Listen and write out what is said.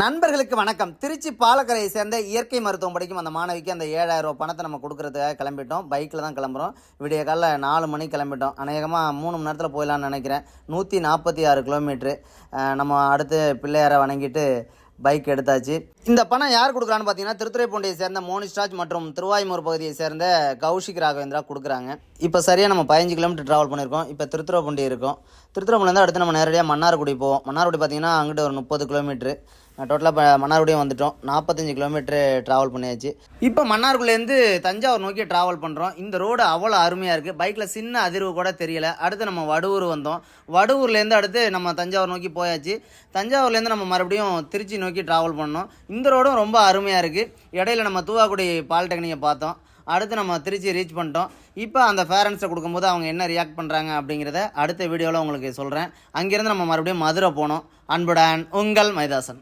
நண்பர்களுக்கு வணக்கம். திருச்சி பாலக்கரையை சேர்ந்த இயற்கை மருத்துவம் படிக்கும் அந்த மாணவிக்கு அந்த ஏழாயிரம் ரூபாய் பணத்தை நம்ம கொடுக்கறதுக்காக கிளம்பிட்டோம். பைக்கில் தான் கிளம்புறோம். விடிய காலைல நாலு மணிக்கு கிளம்பிட்டோம். அநேகமாக மூணு மணி நேரத்தில் போயிடலான்னு நினைக்கிறேன். நூற்றி நாற்பத்தி ஆறு கிலோமீட்ரு நம்ம அடுத்து பிள்ளையாரை வணங்கிட்டு பைக் எடுத்தாச்சு. இந்த பணம் யார் கொடுக்குறான்னு பார்த்தீங்கன்னா திருத்துறைப்பூண்டியை சேர்ந்த மோனிஸ்ராஜ் மற்றும் திருவாய்மூர் பகுதியை சேர்ந்த கௌஷிக் ராகவேந்திரா கொடுக்குறாங்க. இப்போ சரியாக நம்ம பதினஞ்சு கிலோமீட்டர் ட்ராவல் பண்ணியிருக்கோம் இப்போ திருத்துறைப்பூண்டி இருக்கும். திருத்துறைப்பூண்டிலேருந்து அடுத்து நம்ம நேரடியாக மன்னார்குடி போவோம். மன்னார்குடி பார்த்தீங்கன்னா அங்கிட்டு ஒரு முப்பது கிலோமீட்ரு டோட்டலாக இப்போ மன்னார்குடியும் வந்துட்டோம். நாற்பத்தஞ்சு கிலோமீட்டர் ட்ராவல் பண்ணியாச்சு. இப்போ மன்னார்குடிலேருந்து தஞ்சாவூர் நோக்கி ட்ராவல் பண்ணுறோம் இந்த ரோடு அவ்வளோ அருமையாக இருக்குது பைக்கில் சின்ன அதிர்வு கூட தெரியல. அடுத்து நம்ம வடுவூர் வந்தோம். வடுவூர்லேருந்து அடுத்து நம்ம தஞ்சாவூர் நோக்கி போயாச்சு. தஞ்சாவூர்லேருந்து நம்ம மறுபடியும் திருச்சி நோக்கி ட்ராவல் பண்ணோம். இந்த ரோடும் ரொம்ப அருமையாக இருக்குது இடையில நம்ம தூவாக்குடி பாலிடெக்னிக்கை பார்த்தோம். அடுத்து நம்ம திருச்சி ரீச் பண்ணிட்டோம். இப்போ அந்த பேரண்ட்ஸை கொடுக்கும்போது அவங்க என்ன ரியாக்ட் பண்ணுறாங்க அப்படிங்கிறத அடுத்த வீடியோவில் உங்களுக்கு சொல்கிறேன் அங்கேருந்து நம்ம மறுபடியும் மதுரை போனோம். அன்புடன் உங்கள் மைதாசன்.